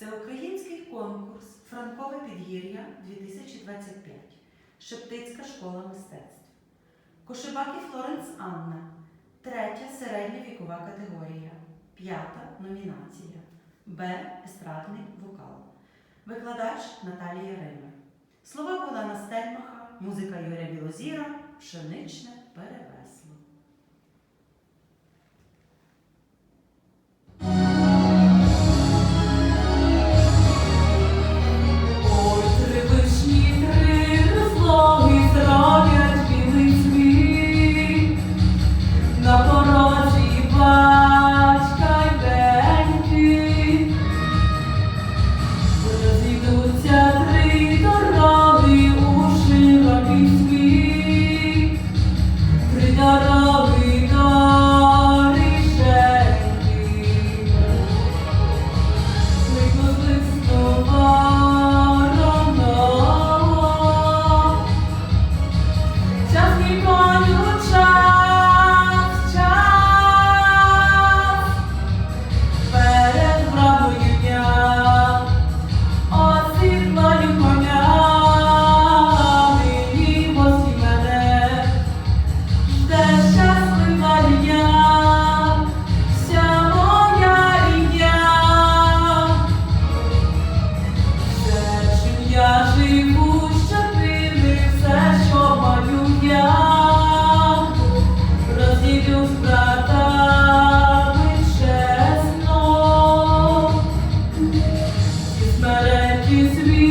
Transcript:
Всеукраїнський конкурс Франкове підгір'я 2025. Шептицька школа мистецтв. Кошебаки Флоренс Анна. Третя середня вікова категорія. П'ята номінація. Б. Естрадний вокал. Викладач Наталія Рима. Слова Богдана Стельмаха. Музика Юрія Білозіра. Пшеничне перевесне. used to be